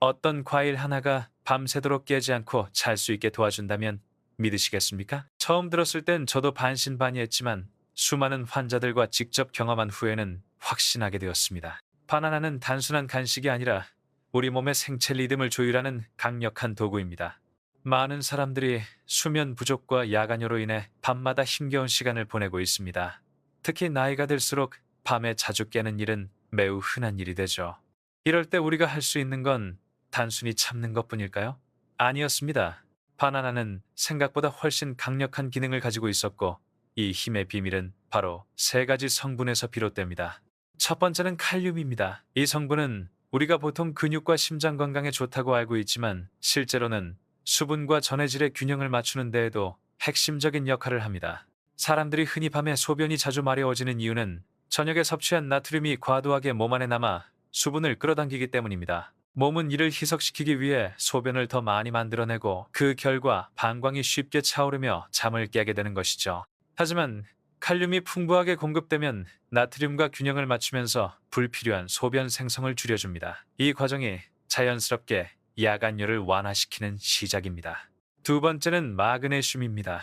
어떤 과일 하나가 밤새도록 깨지 않고 잘 수 있게 도와준다면 믿으시겠습니까? 처음 들었을 땐 저도 반신반의했지만 수많은 환자들과 직접 경험한 후에는 확신하게 되었습니다. 바나나는 단순한 간식이 아니라 우리 몸의 생체 리듬을 조율하는 강력한 도구입니다. 많은 사람들이 수면 부족과 야간요로 인해 밤마다 힘겨운 시간을 보내고 있습니다. 특히 나이가 들수록 밤에 자주 깨는 일은 매우 흔한 일이 되죠. 이럴 때 우리가 할 수 있는 건 단순히 참는 것 뿐일까요? 아니었습니다. 바나나는 생각보다 훨씬 강력한 기능을 가지고 있었고 이 힘의 비밀은 바로 세 가지 성분에서 비롯됩니다. 첫 번째는 칼륨입니다. 이 성분은 우리가 보통 근육과 심장 건강에 좋다고 알고 있지만 실제로는 수분과 전해질의 균형을 맞추는 데에도 핵심적인 역할을 합니다. 사람들이 흔히 밤에 소변이 자주 마려워지는 이유는 저녁에 섭취한 나트륨이 과도하게 몸 안에 남아 수분을 끌어당기기 때문입니다. 몸은 이를 희석시키기 위해 소변을 더 많이 만들어내고 그 결과 방광이 쉽게 차오르며 잠을 깨게 되는 것이죠. 하지만 칼륨이 풍부하게 공급되면 나트륨과 균형을 맞추면서 불필요한 소변 생성을 줄여줍니다. 이 과정이 자연스럽게 야간열을 완화시키는 시작입니다. 두 번째는 마그네슘입니다.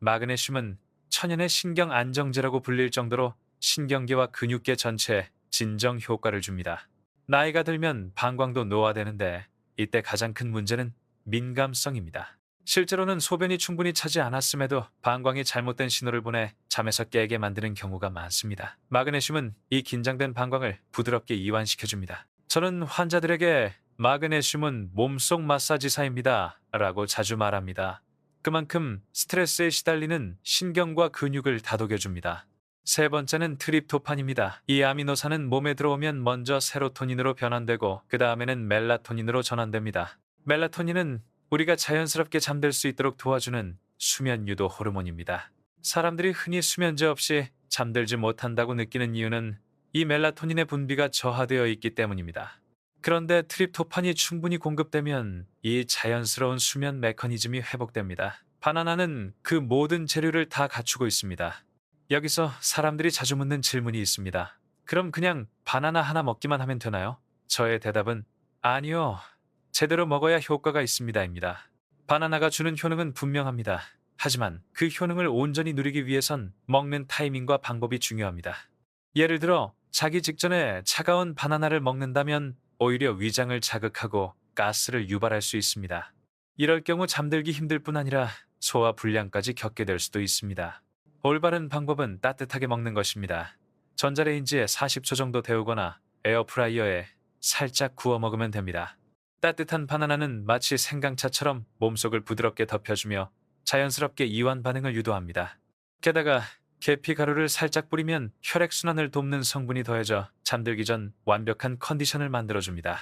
마그네슘은 천연의 신경 안정제라고 불릴 정도로 신경계와 근육계 전체에 진정 효과를 줍니다. 나이가 들면 방광도 노화되는데 이때 가장 큰 문제는 민감성입니다. 실제로는 소변이 충분히 차지 않았음에도 방광이 잘못된 신호를 보내 잠에서 깨게 만드는 경우가 많습니다. 마그네슘은 이 긴장된 방광을 부드럽게 이완시켜줍니다. 저는 환자들에게 마그네슘은 몸속 마사지사입니다. 라고 자주 말합니다. 그만큼 스트레스에 시달리는 신경과 근육을 다독여줍니다. 세 번째는 트립토판입니다. 이 아미노산은 몸에 들어오면 먼저 세로토닌으로 변환되고 그 다음에는 멜라토닌으로 전환됩니다. 멜라토닌은 우리가 자연스럽게 잠들 수 있도록 도와주는 수면 유도 호르몬입니다. 사람들이 흔히 수면제 없이 잠들지 못한다고 느끼는 이유는 이 멜라토닌의 분비가 저하되어 있기 때문입니다. 그런데 트립토판이 충분히 공급되면 이 자연스러운 수면 메커니즘이 회복됩니다. 바나나는 그 모든 재료를 다 갖추고 있습니다. 여기서 사람들이 자주 묻는 질문이 있습니다. 그럼 그냥 바나나 하나 먹기만 하면 되나요? 저의 대답은 아니요. 제대로 먹어야 효과가 있습니다입니다. 바나나가 주는 효능은 분명합니다. 하지만 그 효능을 온전히 누리기 위해선 먹는 타이밍과 방법이 중요합니다. 예를 들어 자기 직전에 차가운 바나나를 먹는다면 오히려 위장을 자극하고 가스를 유발할 수 있습니다. 이럴 경우 잠들기 힘들 뿐 아니라 소화 불량까지 겪게 될 수도 있습니다. 올바른 방법은 따뜻하게 먹는 것입니다. 전자레인지에 40초 정도 데우거나 에어프라이어에 살짝 구워 먹으면 됩니다. 따뜻한 바나나는 마치 생강차처럼 몸속을 부드럽게 덮여주며 자연스럽게 이완 반응을 유도합니다. 게다가 계피 가루를 살짝 뿌리면 혈액순환을 돕는 성분이 더해져 잠들기 전 완벽한 컨디션을 만들어줍니다.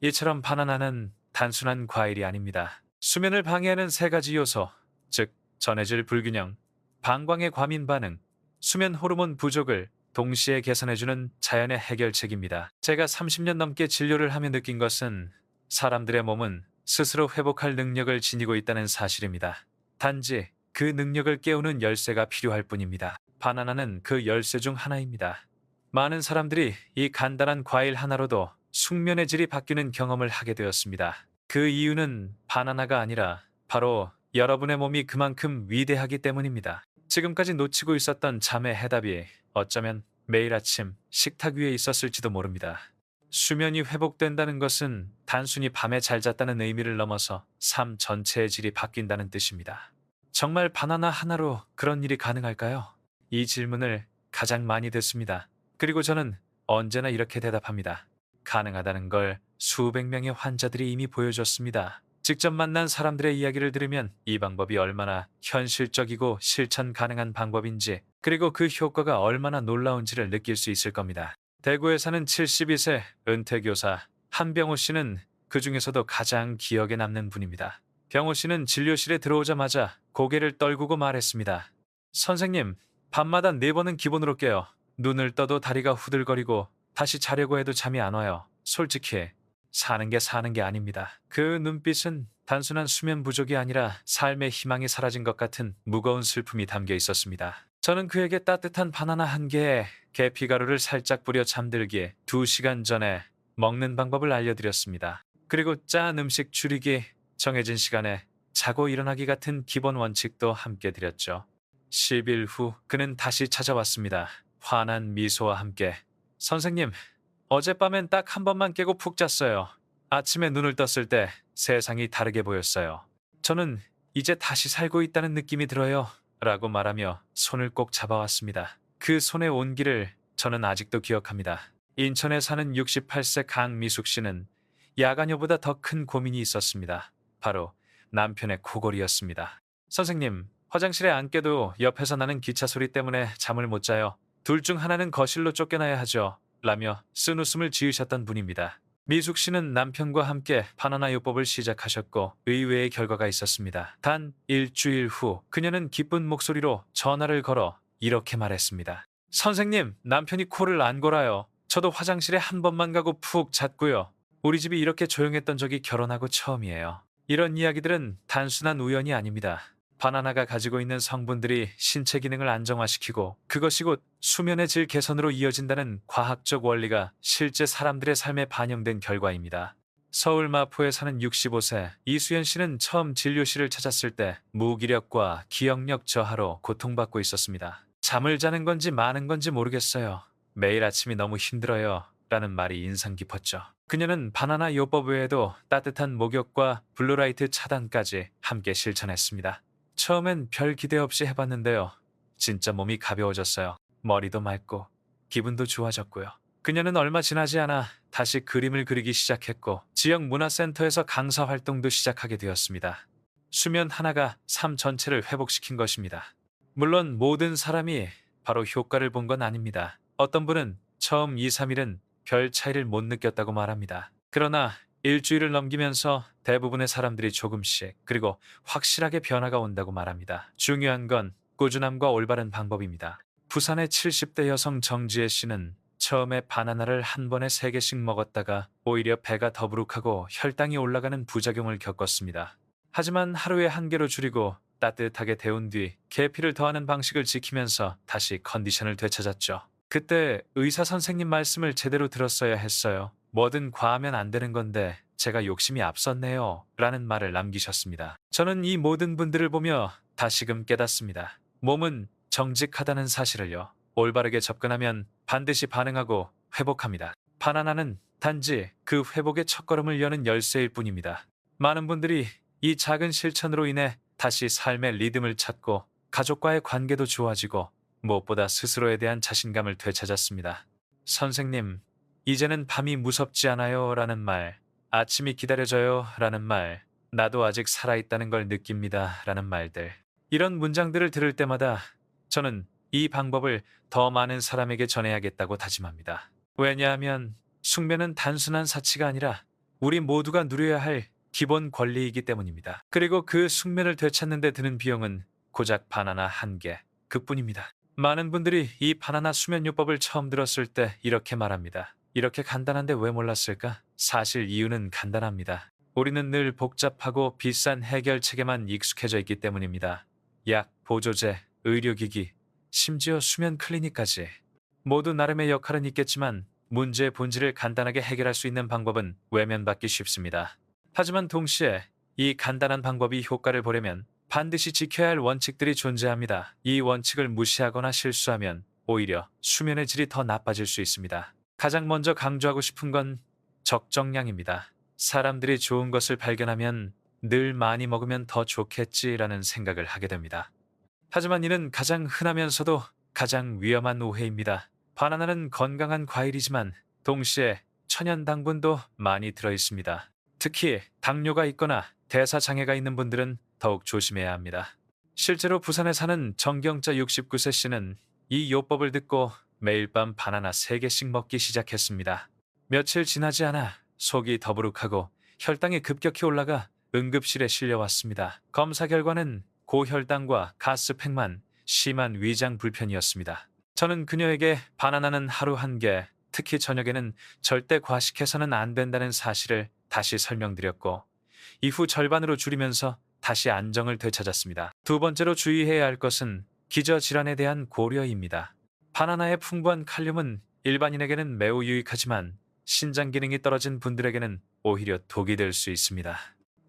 이처럼 바나나는 단순한 과일이 아닙니다. 수면을 방해하는 세 가지 요소, 즉 전해질 불균형, 방광의 과민 반응, 수면 호르몬 부족을 동시에 개선해주는 자연의 해결책입니다. 제가 30년 넘게 진료를 하며 느낀 것은 사람들의 몸은 스스로 회복할 능력을 지니고 있다는 사실입니다. 단지 그 능력을 깨우는 열쇠가 필요할 뿐입니다. 바나나는 그 열쇠 중 하나입니다. 많은 사람들이 이 간단한 과일 하나로도 숙면의 질이 바뀌는 경험을 하게 되었습니다. 그 이유는 바나나가 아니라 바로 여러분의 몸이 그만큼 위대하기 때문입니다. 지금까지 놓치고 있었던 잠의 해답이 어쩌면 매일 아침 식탁 위에 있었을지도 모릅니다. 수면이 회복된다는 것은 단순히 밤에 잘 잤다는 의미를 넘어서 삶 전체의 질이 바뀐다는 뜻입니다. 정말 바나나 하나로 그런 일이 가능할까요? 이 질문을 가장 많이 듣습니다. 그리고 저는 언제나 이렇게 대답합니다. 가능하다는 걸 수백 명의 환자들이 이미 보여줬습니다. 직접 만난 사람들의 이야기를 들으면 이 방법이 얼마나 현실적이고 실천 가능한 방법인지 그리고 그 효과가 얼마나 놀라운지를 느낄 수 있을 겁니다. 대구에 사는 72세 은퇴교사 한병호 씨는 그 중에서도 가장 기억에 남는 분입니다. 병호 씨는 진료실에 들어오자마자 고개를 떨구고 말했습니다. 선생님, 밤마다 네 번은 기본으로 깨요. 눈을 떠도 다리가 후들거리고 다시 자려고 해도 잠이 안 와요. 솔직히 사는 게 사는 게 아닙니다. 그 눈빛은 단순한 수면 부족이 아니라 삶의 희망이 사라진 것 같은 무거운 슬픔이 담겨 있었습니다. 저는 그에게 따뜻한 바나나 한 개에 계피 가루를 살짝 뿌려 잠들기에 두 시간 전에 먹는 방법을 알려드렸습니다. 그리고 짠 음식 줄이기, 정해진 시간에 자고 일어나기 같은 기본 원칙도 함께 드렸죠. 10일 후 그는 다시 찾아왔습니다. 환한 미소와 함께 선생님, 어젯밤엔 딱 한 번만 깨고 푹 잤어요. 아침에 눈을 떴을 때 세상이 다르게 보였어요. 저는 이제 다시 살고 있다는 느낌이 들어요. 라고 말하며 손을 꼭 잡아왔습니다. 그 손의 온기를 저는 아직도 기억합니다. 인천에 사는 68세 강미숙 씨는 야간여보다 더 큰 고민이 있었습니다. 바로 남편의 코골이였습니다. 선생님, 화장실에 앉게도 옆에서 나는 기차 소리 때문에 잠을 못 자요. 둘 중 하나는 거실로 쫓겨나야 하죠. 라며 쓴 웃음을 지으셨던 분입니다. 미숙 씨는 남편과 함께 바나나 요법을 시작하셨고 의외의 결과가 있었습니다. 단 일주일 후 그녀는 기쁜 목소리로 전화를 걸어 이렇게 말했습니다. 선생님, 남편이 코를 안 골아요. 저도 화장실에 한 번만 가고 푹 잤고요. 우리 집이 이렇게 조용했던 적이 결혼하고 처음이에요. 이런 이야기들은 단순한 우연이 아닙니다. 바나나가 가지고 있는 성분들이 신체 기능을 안정화시키고 그것이 곧 수면의 질 개선으로 이어진다는 과학적 원리가 실제 사람들의 삶에 반영된 결과입니다. 서울 마포에 사는 65세 이수연 씨는 처음 진료실을 찾았을 때 무기력과 기억력 저하로 고통받고 있었습니다. 잠을 자는 건지 마는 건지 모르겠어요. 매일 아침이 너무 힘들어요. 라는 말이 인상 깊었죠. 그녀는 바나나 요법 외에도 따뜻한 목욕과 블루라이트 차단까지 함께 실천했습니다. 처음엔 별 기대 없이 해봤는데요. 진짜 몸이 가벼워졌어요. 머리도 맑고 기분도 좋아졌고요. 그녀는 얼마 지나지 않아 다시 그림을 그리기 시작했고 지역 문화센터에서 강사 활동도 시작하게 되었습니다. 수면 하나가 삶 전체를 회복시킨 것입니다. 물론 모든 사람이 바로 효과를 본 건 아닙니다. 어떤 분은 처음 2, 3일은 별 차이를 못 느꼈다고 말합니다. 그러나 일주일을 넘기면서 대부분의 사람들이 조금씩 그리고 확실하게 변화가 온다고 말합니다. 중요한 건 꾸준함과 올바른 방법입니다. 부산의 70대 여성 정지혜 씨는 처음에 바나나를 한 번에 3개씩 먹었다가 오히려 배가 더부룩하고 혈당이 올라가는 부작용을 겪었습니다. 하지만 하루에 한 개로 줄이고 따뜻하게 데운 뒤 계피를 더하는 방식을 지키면서 다시 컨디션을 되찾았죠. 그때 의사 선생님 말씀을 제대로 들었어야 했어요. 뭐든 과하면 안 되는 건데 제가 욕심이 앞섰네요. 라는 말을 남기셨습니다. 저는 이 모든 분들을 보며 다시금 깨닫습니다. 몸은 정직하다는 사실을요. 올바르게 접근하면 반드시 반응하고 회복합니다. 바나나는 단지 그 회복의 첫걸음을 여는 열쇠일 뿐입니다. 많은 분들이 이 작은 실천으로 인해 다시 삶의 리듬을 찾고 가족과의 관계도 좋아지고 무엇보다 스스로에 대한 자신감을 되찾았습니다. 선생님, 이제는 밤이 무섭지 않아요 라는 말, 아침이 기다려져요 라는 말, 나도 아직 살아있다는 걸 느낍니다 라는 말들. 이런 문장들을 들을 때마다 저는 이 방법을 더 많은 사람에게 전해야겠다고 다짐합니다. 왜냐하면 숙면은 단순한 사치가 아니라 우리 모두가 누려야 할 기본 권리이기 때문입니다. 그리고 그 숙면을 되찾는 데 드는 비용은 고작 바나나 한 개, 그뿐입니다. 많은 분들이 이 바나나 수면요법을 처음 들었을 때 이렇게 말합니다. 이렇게 간단한데 왜 몰랐을까? 사실 이유는 간단합니다. 우리는 늘 복잡하고 비싼 해결책에만 익숙해져 있기 때문입니다. 약, 보조제, 의료기기, 심지어 수면 클리닉까지. 모두 나름의 역할은 있겠지만 문제의 본질을 간단하게 해결할 수 있는 방법은 외면받기 쉽습니다. 하지만 동시에 이 간단한 방법이 효과를 보려면 반드시 지켜야 할 원칙들이 존재합니다. 이 원칙을 무시하거나 실수하면 오히려 수면의 질이 더 나빠질 수 있습니다. 가장 먼저 강조하고 싶은 건 적정량입니다. 사람들이 좋은 것을 발견하면 늘 많이 먹으면 더 좋겠지라는 생각을 하게 됩니다. 하지만 이는 가장 흔하면서도 가장 위험한 오해입니다. 바나나는 건강한 과일이지만 동시에 천연 당분도 많이 들어 있습니다. 특히 당뇨가 있거나 대사 장애가 있는 분들은 더욱 조심해야 합니다. 실제로 부산에 사는 정경자 69세 씨는 이 요법을 듣고 매일 밤 바나나 3개씩 먹기 시작했습니다. 며칠 지나지 않아 속이 더부룩하고 혈당이 급격히 올라가 응급실에 실려왔습니다. 검사 결과는 고혈당과 가스팩만 심한 위장 불편이었습니다. 저는 그녀에게 바나나는 하루 한 개, 특히 저녁에는 절대 과식해서는 안 된다는 사실을 다시 설명드렸고 이후 절반으로 줄이면서 다시 안정을 되찾았습니다. 두 번째로 주의해야 할 것은 기저질환에 대한 고려입니다. 바나나의 풍부한 칼륨은 일반인에게는 매우 유익하지만 신장 기능이 떨어진 분들에게는 오히려 독이 될 수 있습니다.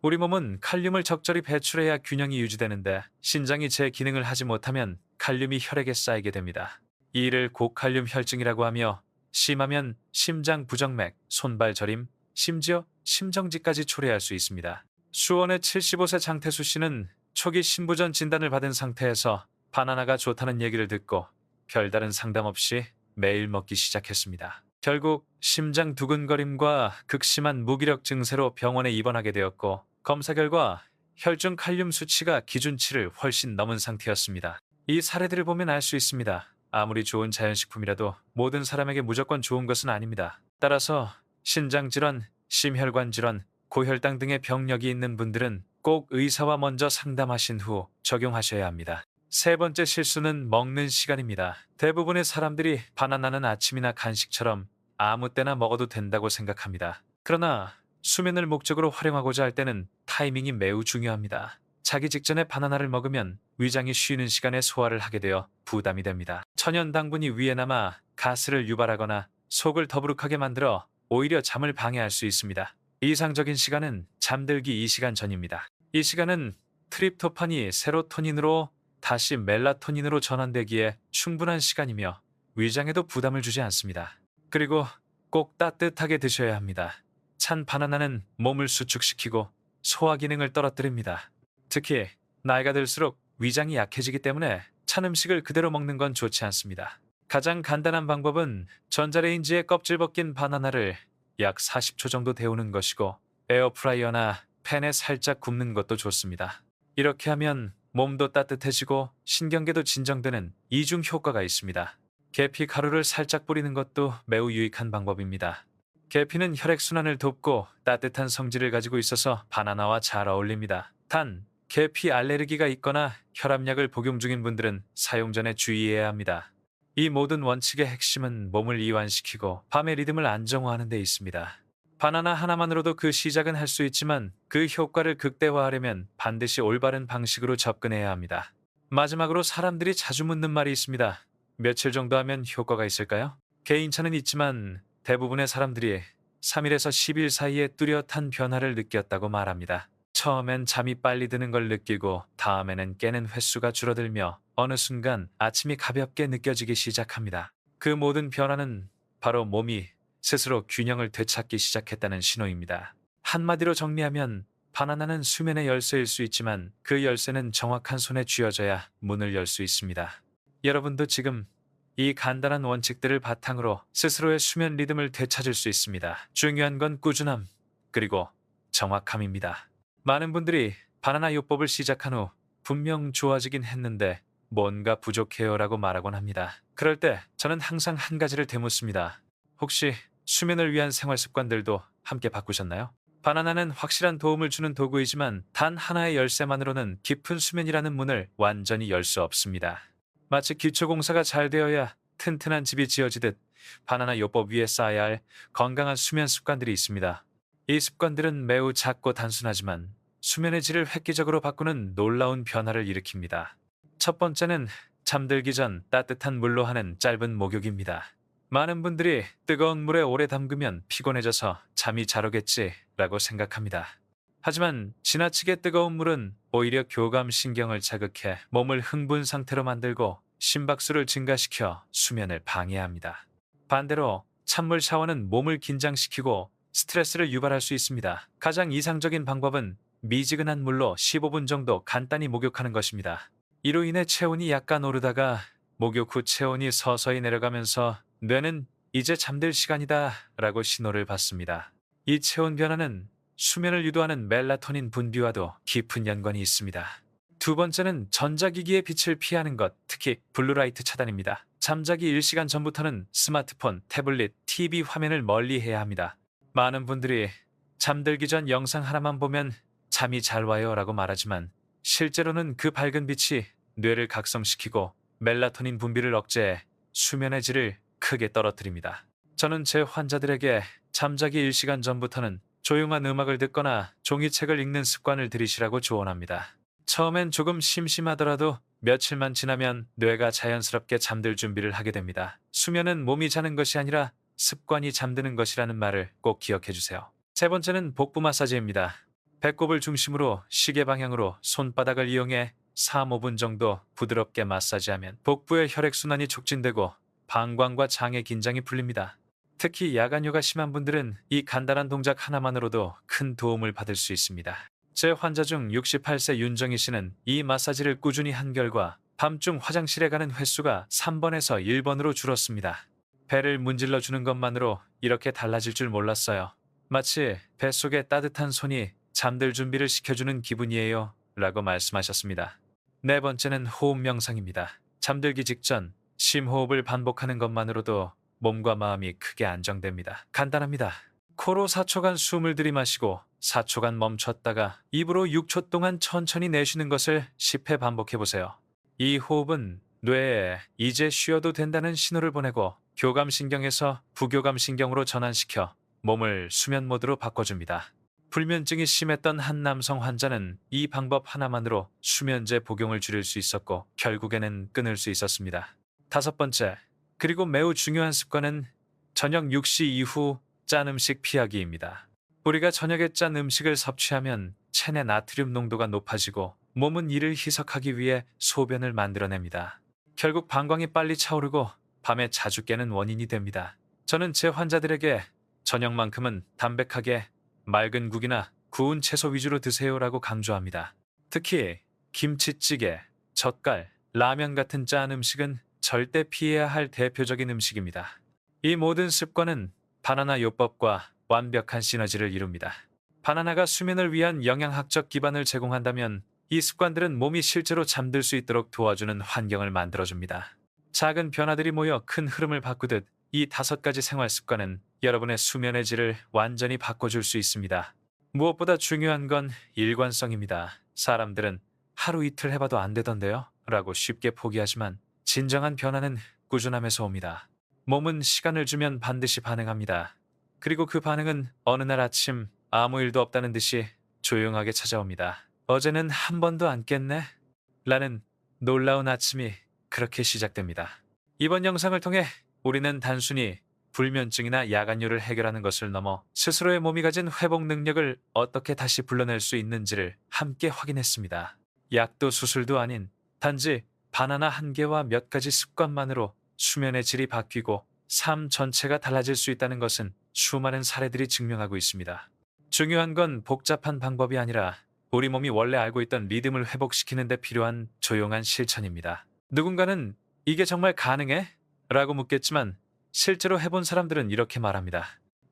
우리 몸은 칼륨을 적절히 배출해야 균형이 유지되는데 신장이 제 기능을 하지 못하면 칼륨이 혈액에 쌓이게 됩니다. 이를 고칼륨 혈증이라고 하며 심하면 심장 부정맥, 손발 저림, 심지어 심정지까지 초래할 수 있습니다. 수원의 75세 장태수 씨는 초기 신부전 진단을 받은 상태에서 바나나가 좋다는 얘기를 듣고 별다른 상담 없이 매일 먹기 시작했습니다. 결국 심장 두근거림과 극심한 무기력 증세로 병원에 입원하게 되었고 검사 결과 혈중 칼륨 수치가 기준치를 훨씬 넘은 상태였습니다. 이 사례들을 보면 알 수 있습니다. 아무리 좋은 자연식품이라도 모든 사람에게 무조건 좋은 것은 아닙니다. 따라서 신장질환, 심혈관 질환, 고혈당 등의 병력이 있는 분들은 꼭 의사와 먼저 상담하신 후 적용하셔야 합니다. 세 번째 실수는 먹는 시간입니다. 대부분의 사람들이 바나나는 아침이나 간식처럼 아무 때나 먹어도 된다고 생각합니다. 그러나 수면을 목적으로 활용하고자 할 때는 타이밍이 매우 중요합니다. 자기 직전에 바나나를 먹으면 위장이 쉬는 시간에 소화를 하게 되어 부담이 됩니다. 천연 당분이 위에 남아 가스를 유발하거나 속을 더부룩하게 만들어 오히려 잠을 방해할 수 있습니다. 이상적인 시간은 잠들기 2시간 전입니다. 이 시간은 트립토판이 세로토닌으로 다시 멜라토닌으로 전환되기에 충분한 시간이며 위장에도 부담을 주지 않습니다. 그리고 꼭 따뜻하게 드셔야 합니다. 찬 바나나는 몸을 수축시키고 소화 기능을 떨어뜨립니다. 특히 나이가 들수록 위장이 약해지기 때문에 찬 음식을 그대로 먹는 건 좋지 않습니다. 가장 간단한 방법은 전자레인지에 껍질 벗긴 바나나를 약 40초 정도 데우는 것이고 에어프라이어나 팬에 살짝 굽는 것도 좋습니다. 이렇게 하면 몸도 따뜻해지고 신경계도 진정되는 이중 효과가 있습니다. 계피 가루를 살짝 뿌리는 것도 매우 유익한 방법입니다. 계피는 혈액순환을 돕고 따뜻한 성질을 가지고 있어서 바나나와 잘 어울립니다. 단, 계피 알레르기가 있거나 혈압약을 복용 중인 분들은 사용 전에 주의해야 합니다. 이 모든 원칙의 핵심은 몸을 이완시키고 밤의 리듬을 안정화하는 데 있습니다. 바나나 하나만으로도 그 시작은 할 수 있지만 그 효과를 극대화하려면 반드시 올바른 방식으로 접근해야 합니다. 마지막으로 사람들이 자주 묻는 말이 있습니다. 며칠 정도 하면 효과가 있을까요? 개인차는 있지만 대부분의 사람들이 3일에서 10일 사이에 뚜렷한 변화를 느꼈다고 말합니다. 처음엔 잠이 빨리 드는 걸 느끼고 다음에는 깨는 횟수가 줄어들며 어느 순간 아침이 가볍게 느껴지기 시작합니다. 그 모든 변화는 바로 몸이 스스로 균형을 되찾기 시작했다는 신호입니다. 한마디로 정리하면 바나나는 수면의 열쇠일 수 있지만 그 열쇠는 정확한 손에 쥐어져야 문을 열 수 있습니다. 여러분도 지금 이 간단한 원칙들을 바탕으로 스스로의 수면 리듬을 되찾을 수 있습니다. 중요한 건 꾸준함, 그리고 정확함입니다. 많은 분들이 바나나 요법을 시작한 후 분명 좋아지긴 했는데 뭔가 부족해요라고 말하곤 합니다. 그럴 때 저는 항상 한 가지를 되묻습니다. 혹시 수면을 위한 생활 습관들도 함께 바꾸셨나요? 바나나는 확실한 도움을 주는 도구이지만 단 하나의 열쇠만으로는 깊은 수면이라는 문을 완전히 열 수 없습니다. 마치 기초 공사가 잘 되어야 튼튼한 집이 지어지듯 바나나 요법 위에 쌓아야 할 건강한 수면 습관들이 있습니다. 이 습관들은 매우 작고 단순하지만 수면의 질을 획기적으로 바꾸는 놀라운 변화를 일으킵니다. 첫 번째는 잠들기 전 따뜻한 물로 하는 짧은 목욕입니다. 많은 분들이 뜨거운 물에 오래 담그면 피곤해져서 잠이 잘 오겠지라고 생각합니다. 하지만 지나치게 뜨거운 물은 오히려 교감 신경을 자극해 몸을 흥분 상태로 만들고 심박수를 증가시켜 수면을 방해합니다. 반대로 찬물 샤워는 몸을 긴장시키고 스트레스를 유발할 수 있습니다. 가장 이상적인 방법은 미지근한 물로 15분 정도 간단히 목욕하는 것입니다. 이로 인해 체온이 약간 오르다가 목욕 후 체온이 서서히 내려가면서 뇌는 이제 잠들 시간이다 라고 신호를 받습니다. 이 체온 변화는 수면을 유도하는 멜라토닌 분비와도 깊은 연관이 있습니다. 두 번째는 전자기기의 빛을 피하는 것, 특히 블루라이트 차단입니다. 잠자기 1시간 전부터는 스마트폰, 태블릿, TV 화면을 멀리 해야 합니다. 많은 분들이 잠들기 전 영상 하나만 보면 잠이 잘 와요 라고 말하지만 실제로는 그 밝은 빛이 뇌를 각성시키고 멜라토닌 분비를 억제해 수면의 질을 크게 떨어뜨립니다. 저는 제 환자들에게 잠자기 1시간 전부터는 조용한 음악을 듣거나 종이책을 읽는 습관을 들이시라고 조언합니다. 처음엔 조금 심심하더라도 며칠만 지나면 뇌가 자연스럽게 잠들 준비를 하게 됩니다. 수면은 몸이 자는 것이 아니라 습관이 잠드는 것이라는 말을 꼭 기억해 주세요. 세 번째는 복부 마사지입니다. 배꼽을 중심으로 시계 방향으로 손바닥을 이용해 3, 5분 정도 부드럽게 마사지하면 복부의 혈액순환이 촉진되고 방광과 장의 긴장이 풀립니다. 특히 야간요가 심한 분들은 이 간단한 동작 하나만으로도 큰 도움을 받을 수 있습니다. 제 환자 중 68세 윤정희 씨는 이 마사지를 꾸준히 한 결과 밤중 화장실에 가는 횟수가 3번에서 1번으로 줄었습니다. 배를 문질러 주는 것만으로 이렇게 달라질 줄 몰랐어요. 마치 뱃속에 따뜻한 손이 잠들 준비를 시켜주는 기분이에요. 라고 말씀하셨습니다. 네 번째는 호흡 명상입니다. 잠들기 직전 심호흡을 반복하는 것만으로도 몸과 마음이 크게 안정됩니다. 간단합니다. 코로 4초간 숨을 들이마시고 4초간 멈췄다가 입으로 6초 동안 천천히 내쉬는 것을 10회 반복해 보세요. 이 호흡은 뇌에 이제 쉬어도 된다는 신호를 보내고 교감신경에서 부교감신경으로 전환시켜 몸을 수면 모드로 바꿔줍니다. 불면증이 심했던 한 남성 환자는 이 방법 하나만으로 수면제 복용을 줄일 수 있었고 결국에는 끊을 수 있었습니다. 다섯 번째, 그리고 매우 중요한 습관은 저녁 6시 이후 짠 음식 피하기입니다. 우리가 저녁에 짠 음식을 섭취하면 체내 나트륨 농도가 높아지고 몸은 이를 희석하기 위해 소변을 만들어냅니다. 결국 방광이 빨리 차오르고 밤에 자주 깨는 원인이 됩니다. 저는 제 환자들에게 저녁만큼은 담백하게 맑은 국이나 구운 채소 위주로 드세요라고 강조합니다. 특히 김치찌개, 젓갈, 라면 같은 짠 음식은 절대 피해야 할 대표적인 음식입니다. 이 모든 습관은 바나나 요법과 완벽한 시너지를 이룹니다. 바나나가 수면을 위한 영양학적 기반을 제공한다면 이 습관들은 몸이 실제로 잠들 수 있도록 도와주는 환경을 만들어줍니다. 작은 변화들이 모여 큰 흐름을 바꾸듯 이 다섯 가지 생활 습관은 여러분의 수면의 질을 완전히 바꿔줄 수 있습니다. 무엇보다 중요한 건 일관성입니다. 사람들은 하루 이틀 해봐도 안 되던데요? 라고 쉽게 포기하지만 진정한 변화는 꾸준함에서 옵니다. 몸은 시간을 주면 반드시 반응합니다. 그리고 그 반응은 어느 날 아침 아무 일도 없다는 듯이 조용하게 찾아옵니다. 어제는 한 번도 안 깼네? 라는 놀라운 아침이 그렇게 시작됩니다. 이번 영상을 통해 우리는 단순히 불면증이나 야간요를 해결하는 것을 넘어 스스로의 몸이 가진 회복 능력을 어떻게 다시 불러낼 수 있는지를 함께 확인했습니다. 약도 수술도 아닌 단지 바나나 한 개와 몇 가지 습관만으로 수면의 질이 바뀌고 삶 전체가 달라질 수 있다는 것은 수많은 사례들이 증명하고 있습니다. 중요한 건 복잡한 방법이 아니라 우리 몸이 원래 알고 있던 리듬을 회복시키는 데 필요한 조용한 실천입니다. 누군가는 이게 정말 가능해? 라고 묻겠지만 실제로 해본 사람들은 이렇게 말합니다.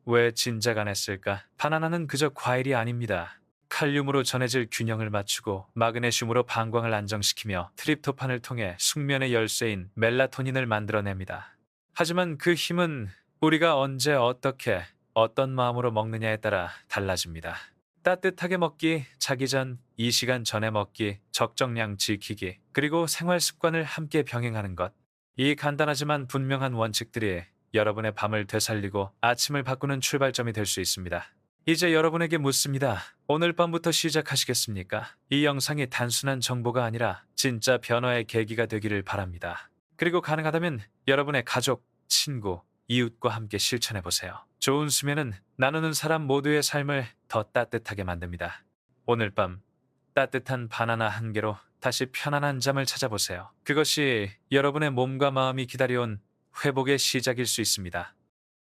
왜 진작 안 했을까? 바나나는 그저 과일이 아닙니다. 칼륨으로 전해질 균형을 맞추고 마그네슘으로 방광을 안정시키며 트립토판을 통해 숙면의 열쇠인 멜라토닌을 만들어냅니다. 하지만 그 힘은 우리가 언제 어떻게 어떤 마음으로 먹느냐에 따라 달라집니다. 따뜻하게 먹기, 자기 전, 이 시간 전에 먹기, 적정량 지키기, 그리고 생활 습관을 함께 병행하는 것. 이 간단하지만 분명한 원칙들이 여러분의 밤을 되살리고 아침을 바꾸는 출발점이 될 수 있습니다. 이제 여러분에게 묻습니다. 오늘 밤부터 시작하시겠습니까? 이 영상이 단순한 정보가 아니라 진짜 변화의 계기가 되기를 바랍니다. 그리고 가능하다면 여러분의 가족, 친구, 이웃과 함께 실천해 보세요. 좋은 수면은 나누는 사람 모두의 삶을 더 따뜻하게 만듭니다. 오늘 밤 따뜻한 바나나 한 개로 다시 편안한 잠을 찾아보세요. 그것이 여러분의 몸과 마음이 기다려온 회복의 시작일 수 있습니다.